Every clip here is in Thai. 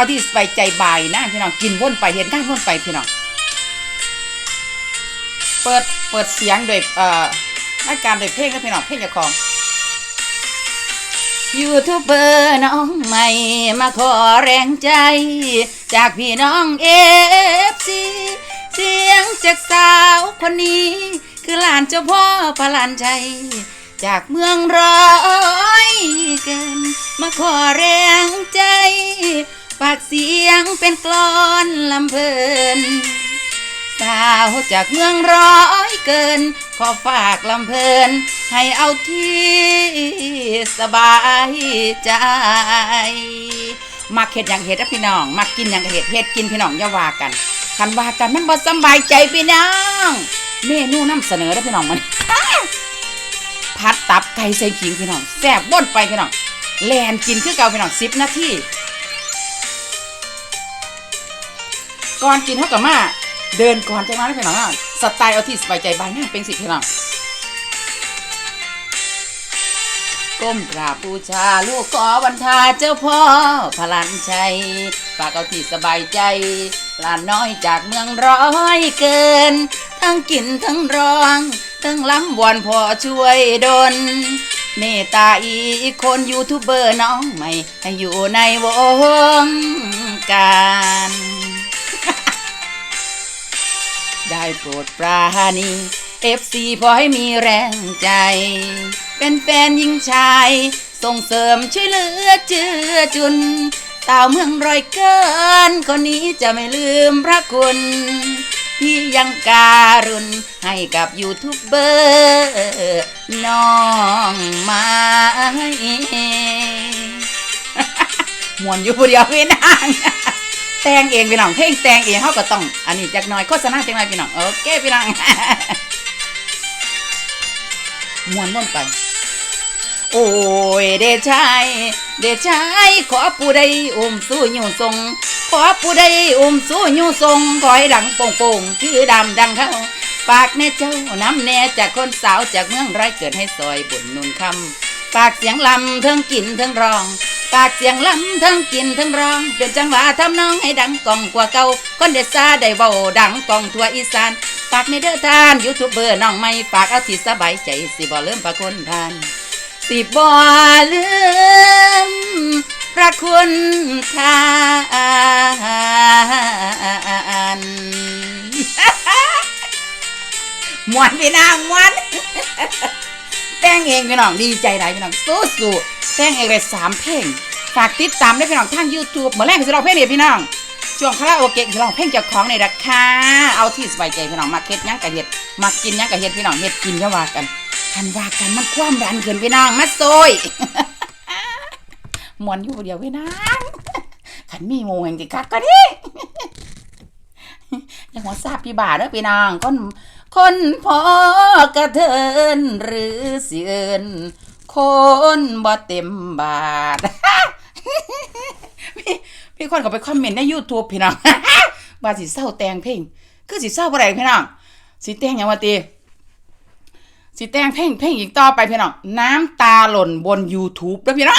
เอาที่ไปใจบายนะพี่น้องกินวนไปเห็นข้างวนไปพี่น้องเปิดเปิดเสียงโดยเอ่อรายการโดยเพลงนะพี่น้องเพลงจ้าของยูทูบเบอร์น้องใหม่มาขอแรงใจ จากพี่น้องเอฟซีเสียงจากสาวคนนี้ คือหลานเจ้าพ่อพลันชัยจากเมืองร้อยเกิน มาขอแรงใจ ฝากเสียงเป็นกลอนลำเพลินสาวจากเมืองร้อยเกิน ขอฝากลำเพลิน ให้เอาที่สบายใจมาเห็ดอย่างเห็ดนะพี่น้องมากินอย่างเห็ดเห็ดกินพี่น้องอย่าว่ากันคันว่ากันมันบ่สบายใจพี่น้องเมนูนำเสนอนะพี่น้องมันพัดตับไก่ใส่ขิงพี่น้องแซ่บบ้นไปพี่น้องแลนกินคือเก่าพี่น้องสิบนาที ก่อนกินเท่ากับมา เดินก่อนจังมาพี่น้องอสไตล์เอาที่สบายใจบายหน้าเป็นสิพี่น้องก้มกราบบูชาลูกขอวันทาเจ้าพ่อพลันชัยฝากเอาที่สบายใจหลานน้อยจากเมืองร้อยเกิน ทั้งกินทั้งร้อง ทั้งล้ำวอนพอช่วยดน เมตตาอีกคนยูทูบเบอร์น้องใหม่ให้อยู่ในวงการ ได้โปรดปราณีเอฟซีพอให้มีแรงใจ เป็นแฟนยิงชาย ส่งเสริมช่วยเหลือเจือจุนสาวเมืองรอยเกิน คนนี้จะไม่ลืมพระคุณที่ยังการุณให้กับยูทูบเบอร์น้องไม้มวนอยู่เดียวพี่นาง แต่งเองพี่น้องเพลงแต่งเองเขาก็ต้อง อันนี้จักหน่อยโฆษณาจักหน่อยพี่น้องโอเคพี่น้องมวนม่วนไป โอ้ยเดชายเดชายขอผู้ใดอุ้มสู้อยู่ทรงขอผู้ใดอุ้มสู้อยู่ทรงขอให้ดังโป่งโป่งคือดำดังเขาฝากแน่เจ้าน้ำแน่จากคนสาวจากเมืองไรเกิดให้ซอยบุญนุนคำฝากเสียงลำเทิงกินเทิงร้อง ปากเสียงลำทั้งกินทั้งร้องเป็นจังหวะทำน้องให้ดังกองกว่าเก่าคนเดซาได้เบาดังกองทั่วอีสานฝากในเด้อทานยูทูบเบอร์น้องไม่ฝากเอาที่สบายใจสิบ่เริ่มประคนทานสิบ่ลืมพระคุณทานมวนพี่น้างมวนแต่งเองพี่น้องดีใจหลายพี่น้องสู้สู้ แต่งเองเลยสามเพลง ฝากติดตามได้พี่น้องทาง YouTube เมื่อแรกสิเราเพลงนี้พี่น้องช่วงคาราโอเกะสิเราเพลงเจ้าของในราคาเอาที่สบายใจพี่น้องมาเก็ตยังกะเฮ็ดมากินยังกะเฮ็ดพี่น้องเฮ็ดกินอย่าว่ากันคันว่ากันมันความดันขึ้นพี่น้องมาโซยมวนอยู่เดียวพี่น้องขันมีโมงแห่งติคักก็ดิยังหัวซาบพี่บ่าเด้อพี่น้องคนคนพอกระเทินหรือสิเอิน คนบ่เต็มบาทพี่พี่คนก็ไปคอมเมนต์ใน YouTube พี่น้องว่าสิเศร้าแต่งเพลงคือสิเศร้าบ่ได้พี่น้องสิแต่งหยังว่าติสิแต่งเพลงเพลงอีกต่อไปพี่น้องน้ำตาหล่นบน YouTube เด้อพี่น้อง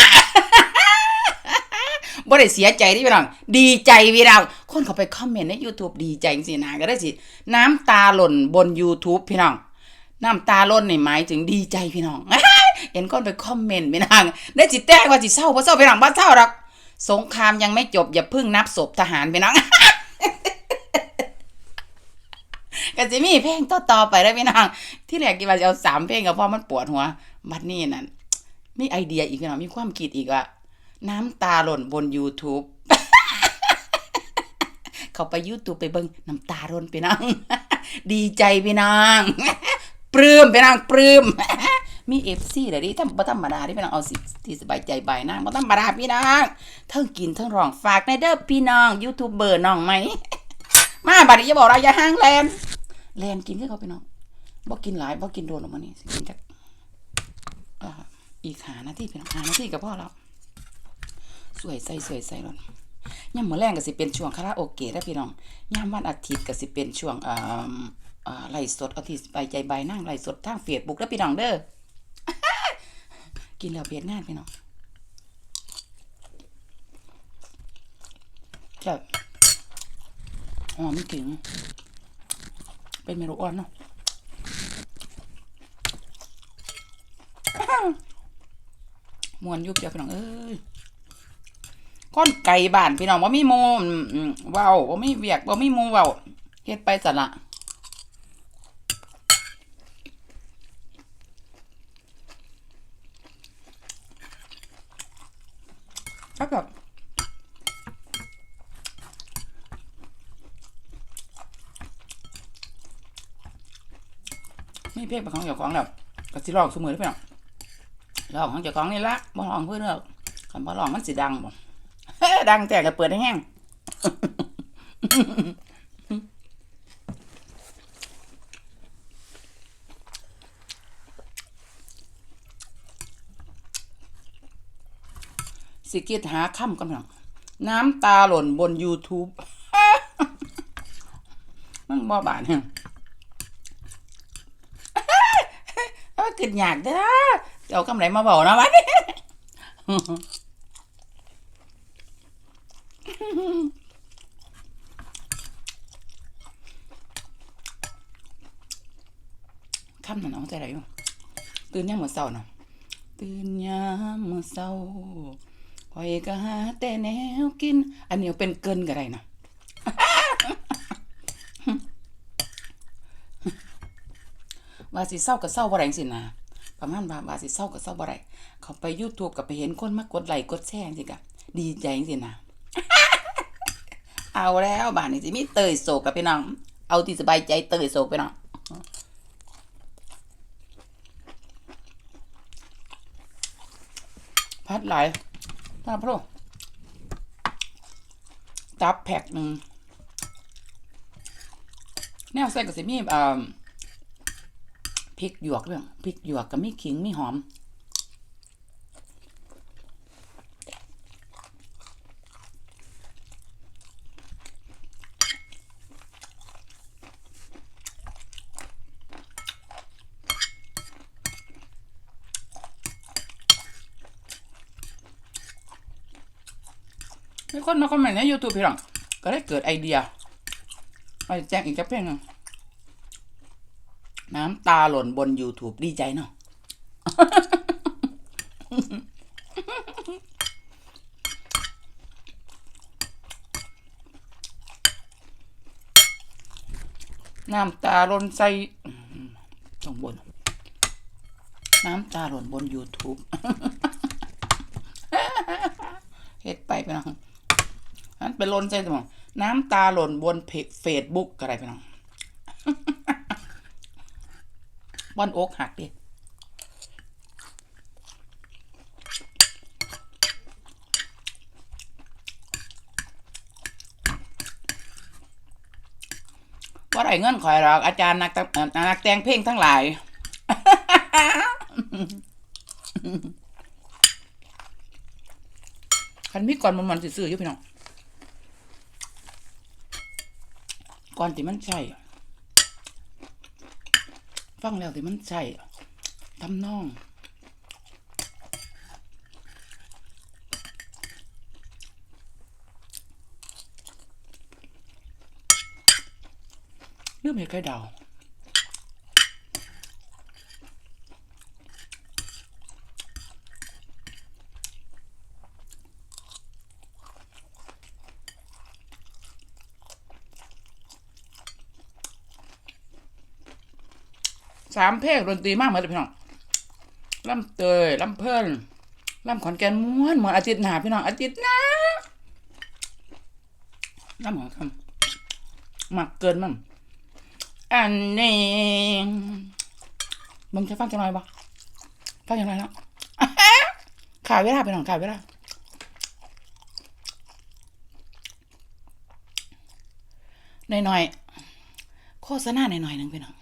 บ่ได้เสียใจที่พี่น้องดีใจพี่น้องคนเขาไปคอมเมนต์ใน YouTube ดีใจจังซี่นะก็ได้สิน้ำตาหล่นบน YouTube พี่น้องน้ำตาหล่นนี่หมายถึงดีใจพี่น้อง เห็นคนไปคอมเมนต์พี่น้องได้สิตแต้งว่าสิตเศร้าบ่เศร้าพี่น้องบ่เศร้าหรอกสงครามยังไม่จบอย่าพิ่งนับศพทหารพี่น้องก็จะมีเพลงต่อๆไปได้อพี่น้องที่แรกกี่ว่าจะเอาสามเพลงก็เพราะมันปวดหัวบัดนี้นั่นมีไอเดียอีกพี่น้องมีความคิดอีกว่าน้ำตาหล่นบน YouTube เขาไป YouTube ไปเบิ่งน้ำตาหล่นพี่น้องดีใจพี่น้องปลื้มพี่น้องปลื้ม มีเอฟซีเดี๋ยวนี้ทำบ่ธรรมดาที่พี่น้องเอาสิที่สบายใจใบายนางบ่ธรรมดาพี่น้องเทั้งกินเทั้งร้องฝากในเด้อพี่น้องยูทูบเบอร์น้องไหม มาบัดนี้จะบอกเราอย่าห้างแลนแลนกินคือเขาพี่น้องบ่กินหลายบ่กินโดนออกมานี่กินจักอีกหานาที่พี่น้องหานาที่กับพ่อแล้วสวยใส่สวยใส่หล่นย่ำมื้อแรงก็สิเป็นช่วงคาราโอเกะแล้วพี่น้องย่ำวันอาทิตย์ก็สิเป็นช่วงอ่อเอ่อไลฟ์สดเอาที่ใบใจใบนั่งไลฟ์สดทางเฟซบุ๊กแล้วพี่น้องเด้อ กินแล้วเบียดงานพี่น้องจะหอมถึง เป็นเมนูอ่อนเนาะมวนยุบเดียวพี่น้องเอ้ยก้อนไก่บ้านพี่น้องว่ามีโมว้าวว่ามีเวียกว่ามีโมว้าวเฮ็ดไปสัตละ มีเพลงเป็นของเจ้าของแล้วก็สิลองเสมอเด้อพี่น้องลองของเจ้าของนี่ละบ่ลองเพื่อนเด้อคันบ่ลองมันสิดังบ่ดังแต่ก็เปิดให้แห้งสิกิดหาค่ำกันหน่อยน้ำตาหล่นบน YouTube มันบ่บานเนี่ย เอากินอยากเด้อจะเอากำไรมาบอกนะวะนี่คำนั้นเอาใจไรอยู่ตื่นยามมื้อเช้าน่ะตื่นยามมื้อเช้าคอยก็หาแต่แนวกิน อันนี้เอาเป็นเกินก็ได้นะ ว่าสิเศร้าก็เศร้าบ่ได้จังซี่นะประมาณว่าว่าสิเศร้าก็เศร้าบ่ได้เขาไป YouTube ก็ไปเห็นคนมากดไลค์กดแชร์จังซี่ก็ดีใจจังซี่นะเอาแล้วบ้านนี้สิมีเตยโศกกับพี่น้อง เอาที่สบายใจเตยโศกไปน้องพัดหลายถ้าพระตับแพ็กหนึ่งแนวใส่ก็สิมีอ่า พริกหยวกเรื่องพริกหยวกกับมีขิงมีหอม มีคนมาคอมเมนต์ใน YouTube พี่หลังก็ได้เกิดไอเดียไปแจ้งอีกจักเพลงหนึง น้ำตาหล่นบน YouTube ดีใจเนาะน้ำตาหล่นใส่ตรงบน น้ำตาหล่นบน YouTube เฮ็ดไปไปน้องอันไปหล่นใส่ตรงน้ำตาหล่นบนเพจเฟซบุ๊กก็ได้ไปน้อง บอนอกหักดิว่าไรเงินคอยหรอกอาจารย์นักนักแต่งเพลงทั้งหลาย คันมีก่อนมันมันสิซื้ออยู่พี่น้อง ก่อนที่มันใช่ ฟังแล้วที่มันใช่ทำนอง เรื่องเหตุใครเดาามเพลงดนตรีมากเหมือนพี่น้องลำเตยลำเพิ่นลำขอนแก่นม้วนเหมือนอาทิตย์หนาพี่น้องอาทิตย์หนาลำของคำหมักเกินมันอันนี้มึงจะฟังจังไรบ่ฟังจังไรแล้วขายเวลาไปหน่องขายเวลาหน่อยๆโฆษณาหน่อยๆหนึ่งพี่น้อง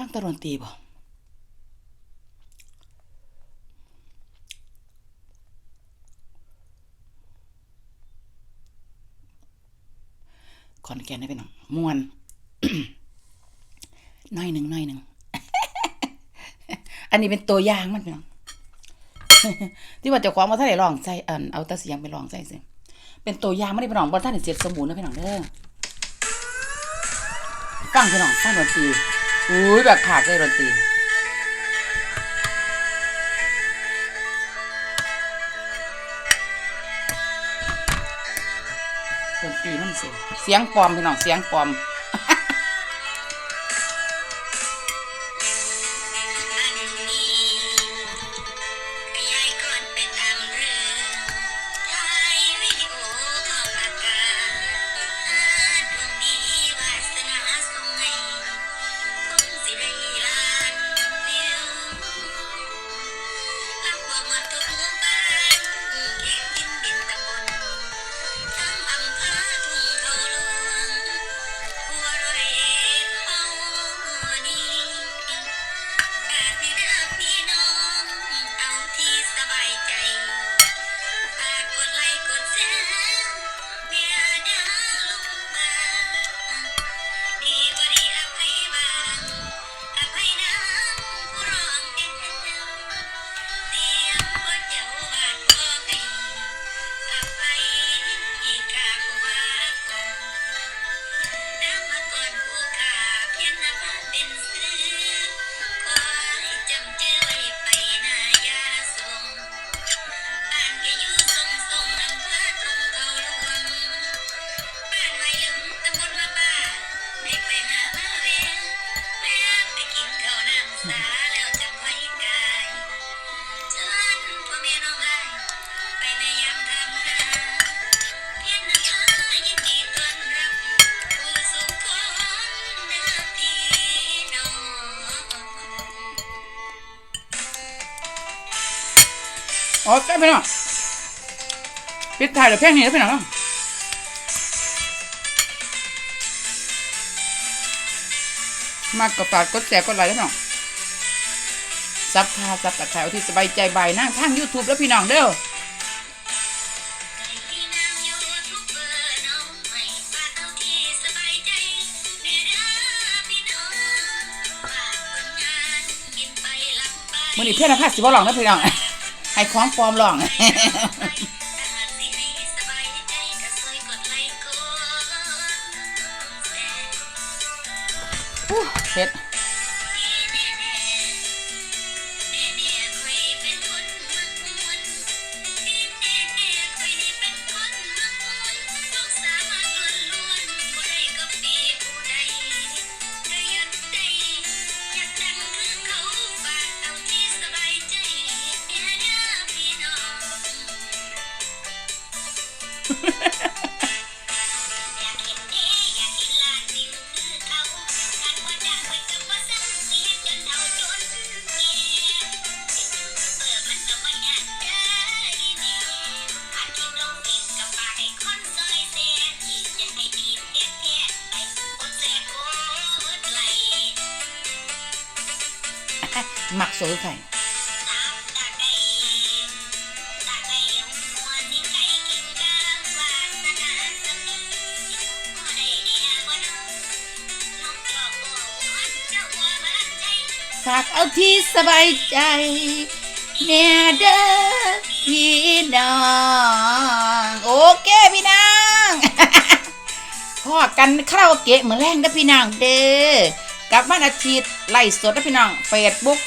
ฟังตะดนตีบ่ขอนแก่นได้พี่น้องมวนหน้อยหนึ่งหน้อยหนึ่งอันนี้เป็นตัวอย่างมันพี่น้องที่ว่าเจ้าของมาถ้านได้ลองใส่อันเอาตะเสียงไปลองใส่สิเป็นตัวอย่างไม่ได้พี่น้องบอลท่านได้เสร็จสมบูรณ์นะพี่น้องเด้อฟังพี่น้องฟังดนตรี อุ้ยแบบขาดเลยดนตรีดนตรีมันเสียงเสียงปลอมพี่น้องเสียงปลอม อ๋อใกล้พี่น้องปิดถ่ายเดี๋ยวเพลงนี้นะพี่น้องเนาะมากกว่าฝากกดแชร์กดไลค์ด้วยพี่น้องซับคาซับตะไคร้เอาที่สบายใจใบายนั่งทาง YouTube แล้วพี่น้องเด้อพี่น้ำยูทูบเบอร์น้องใหม่ฝากเอาที่สบายใจเด้อเด้อพี่น้องฝากผลงานกินไปหลับไปมื่อนี้เพื่อนภาคสิบ่ลองนะพี่น้อง ให้ข้องปลอมลองเสิให้สบายใจาบ่มาลังใจฝากเอาที่สบายใจแน่เด้อพี่น้อง โอเคพี่น้องพอกันคาราโอเกะเหมือนแรงนะพี่น้องเด้อกลับวันอาทิตย์ไล่สดนะพี่น้องเฟซบุ๊ก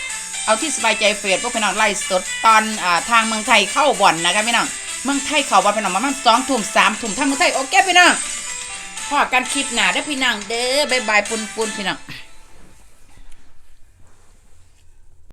เอาที่สบายใจเฟซพวกพี่น้องไล่สดตอนอทางเมืองไทยเข้าบ่อนนะคะพี่น้องเมืองไทยเข้าบ่อนพี่น้องประมาณสองทุ่มสามทุ่มทางเมืองไทยโอเคพี่น้องพอกันคลิปหนาเด้อพี่น้องเด้อบายบายปุนปุนพี่น้อง